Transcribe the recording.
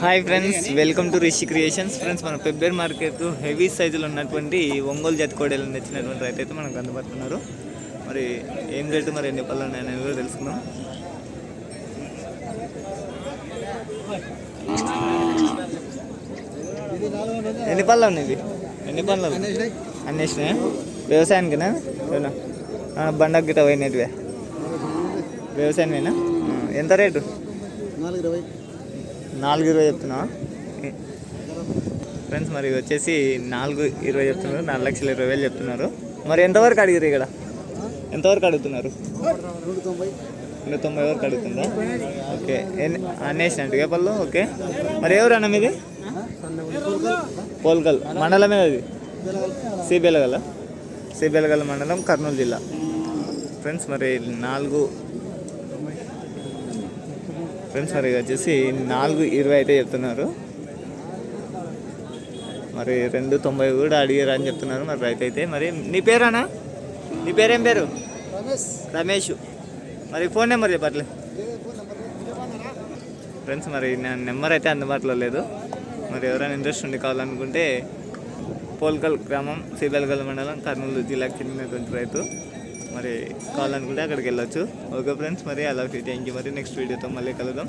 Hi friends welcome to Rishi creations friends మన Pebbair market heavy సైజులో ఉన్నటువంటి ఒంగోలు జాతి కోడలు తెచ్చినటువంటి రైతు అయితే మనకు అందుబాటున్నారు మరి ఏం రేటు మరి ఎన్ని పళ్ళు ఉన్నాయని కూడా తెలుసుకుందాం. ఎన్ని పళ్ళు ఉన్నాయి ఎన్ని పళ్ళు? అన్నేసినాయా? వ్యవసాయానికినా? బండ గిట బండకు గిట్ట పోయినట్టువే వ్యవసాయమేనా? ఎంత రేటు? నాలుగు ఇరవై. నాలుగు ఇరవై చెప్తున్నా? ఫ్రెండ్స్ మరి వచ్చేసి నాలుగు ఇరవై చెప్తున్నారు నాలుగు లక్షల ఇరవై వేలు చెప్తున్నారు. మరి ఎంతవరకు అడిగారు ఇక్కడ? ఎంతవరకు అడుగుతున్నారు? నూట తొంభై వరకు అడుగుతుందా? ఓకే. ఎన్ని అన్నేసినట్టుగా పళ్ళు ఓకే. మరి ఎవరు అన్న మీది? పోల్కల్. మండలమే అది సిబిఎల్గల సిబిఎల్గల మండలం కర్నూలు జిల్లా. ఫ్రెండ్స్ మరి నాలుగు ఫ్రెండ్స్ మరి వచ్చేసి నాలుగు ఇరవై అయితే చెప్తున్నారు. మరి రెండు తొంభై కూడా అడిగారు అని చెప్తున్నారు. మరి రైతు అయితే మరి నీ పేరానా నీ పేరేం పేరు? రమేష్. మరి ఫోన్ నెంబర్ చెప్పట్లే. ఫ్రెండ్స్ మరి నా నెంబర్ అయితే అందుబాటులో లేదు. మరి ఎవరైనా ఇంట్రెస్ట్ ఉండి కావాలనుకుంటే పోల్కల్ గ్రామం సీబెల్గల్ మండలం కర్నూలు జిల్లాకు చెందినటువంటి రైతు. మరి కావాలనుకుంటే అక్కడికి వెళ్ళొచ్చు. ఓకే ఫ్రెండ్స్ మరి అలా థ్యాంక్ యూ మరి నెక్స్ట్ వీడియోతో మళ్ళీ కలుద్దాం.